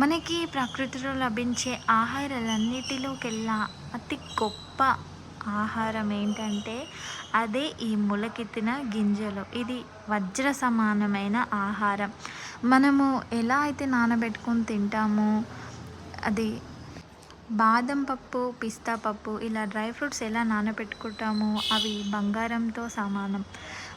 మనకి ప్రకృతిలో లభించే ఆహారాలన్నిటిలోకెల్లా అతి గొప్ప ఆహారం ఏంటంటే అదే ఈ మొలకెత్తిన గింజలు. ఇది వజ్ర సమానమైన ఆహారం. మనము ఎలా అయితే నానబెట్టుకొని తింటామో అది బాదం పప్పు పిస్తా పప్పు ఇలా డ్రై ఫ్రూట్స్ ఎలా నానబెట్టుకుంటామో అవి బంగారంతో సమానం.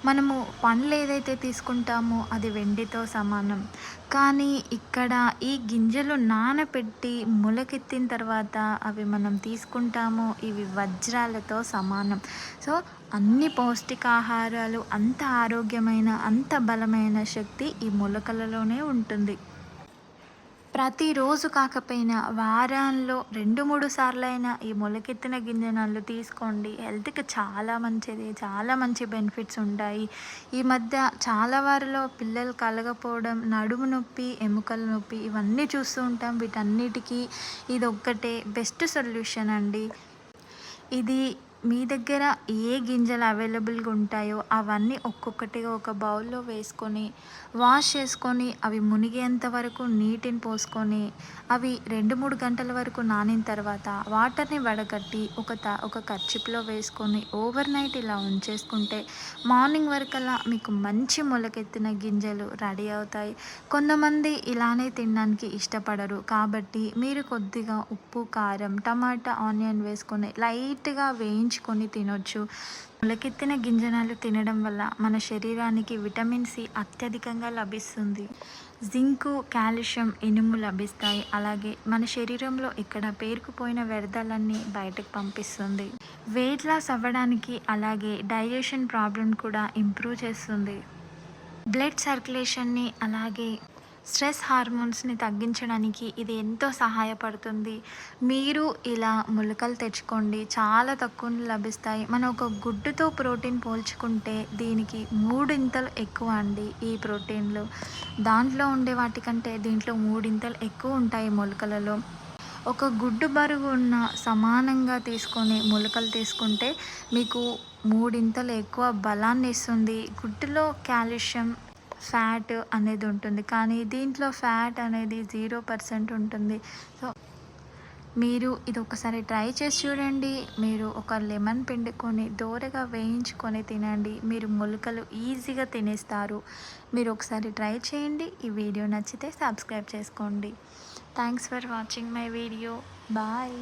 మనము పండ్లు ఏదైతే తీసుకుంటామో అది వెండితో సమానం. కానీ ఇక్కడ ఈ గింజలు నానబెట్టి మొలకెత్తిన తర్వాత అవి మనం తీసుకుంటామో ఇవి వజ్రాలతో సమానం. సో అన్ని పౌష్టికాహారాలు అంత ఆరోగ్యమైన అంత బలమైన శక్తి ఈ మొలకలలోనే ఉంటుంది. ప్రతిరోజు కాకపోయినా వారాల్లో రెండు మూడు సార్లైనా ఈ మొలకెత్తిన గింజనాలు తీసుకోండి. హెల్త్కి చాలా మంచిది చాలా మంచి బెనిఫిట్స్ ఉంటాయి. ఈ మధ్య చాలా వారిలో పిల్లలు కలగపోవడం నడుము నొప్పి ఎముకల నొప్పి ఇవన్నీ చూస్తూ ఉంటాం. వీటన్నిటికీ ఇది ఒక్కటే బెస్ట్ సొల్యూషన్ అండి. ఇది మీ దగ్గర ఏ గింజలు అవైలబుల్గా ఉంటాయో అవన్నీ ఒక్కొక్కటిగా ఒక బౌల్లో వేసుకొని వాష్ చేసుకొని అవి మునిగేంత వరకు నీటిని పోసుకొని అవి రెండు మూడు గంటల వరకు నానిన తర్వాత వాటర్ని వడగట్టి ఒక త ఒక కర్చిప్లో వేసుకొని ఓవర్ నైట్ ఇలా ఉంచేసుకుంటే మార్నింగ్ వరకల్లా మీకు మంచి మొలకెత్తిన గింజలు రెడీ అవుతాయి. కొంతమంది ఇలానే తినడానికి ఇష్టపడరు. కాబట్టి మీరు కొద్దిగా ఉప్పు కారం టమాటా ఆనియన్ వేసుకొని లైట్గా వేయించుకొని తినొచ్చు. మొలకెత్తిన గింజనాలు తినడం వల్ల మన శరీరానికి విటమిన్ సి అత్యధికంగా లభిస్తుంది. జింకు కాల్షియం ఇనుము లభిస్తాయి. అలాగే మన శరీరంలో ఇక్కడ పేరుకుపోయిన వ్యర్థాలన్నీ బయటకు పంపిస్తుంది. వెయిట్ లాస్ అవ్వడానికి అలాగే డైజెషన్ ప్రాబ్లం కూడా ఇంప్రూవ్ చేస్తుంది. బ్లడ్ సర్క్యులేషన్ని అలాగే స్ట్రెస్ హార్మోన్స్ని తగ్గించడానికి ఇది ఎంతో సహాయపడుతుంది. మీరు ఇలా మొలకలు తెచ్చుకోండి. చాలా తక్కువ లభిస్తాయి. మనం ఒక గుడ్డుతో ప్రోటీన్ పోల్చుకుంటే దీనికి మూడింతలు ఎక్కువ అండి ఈ ప్రోటీన్లు. దాంట్లో ఉండే వాటికంటే దీంట్లో మూడింతలు ఎక్కువ ఉంటాయి మొలకలలో. ఒక గుడ్డు బరువు ఉన్న సమానంగా తీసుకొని మొలకలు తీసుకుంటే మీకు మూడింతలు ఎక్కువ బలాన్ని ఇస్తుంది గుడ్డులో కాల్షియం ఫ్యాట్ అనేది ఉంటుంది. కానీ దీంట్లో ఫ్యాట్ అనేది జీరో పర్సెంట్ ఉంటుంది. సో మీరు ఇది ఒకసారి ట్రై చేసి చూడండి. మీరు ఒక లెమన్ పిండుకొని దోరగా వేయించుకొని తినండి. మీరు మొలకలు ఈజీగా తినేస్తారు. మీరు ఒకసారి ట్రై చేయండి. ఈ వీడియో నచ్చితే సబ్స్క్రైబ్ చేసుకోండి. Thanks for watching my video. Bye.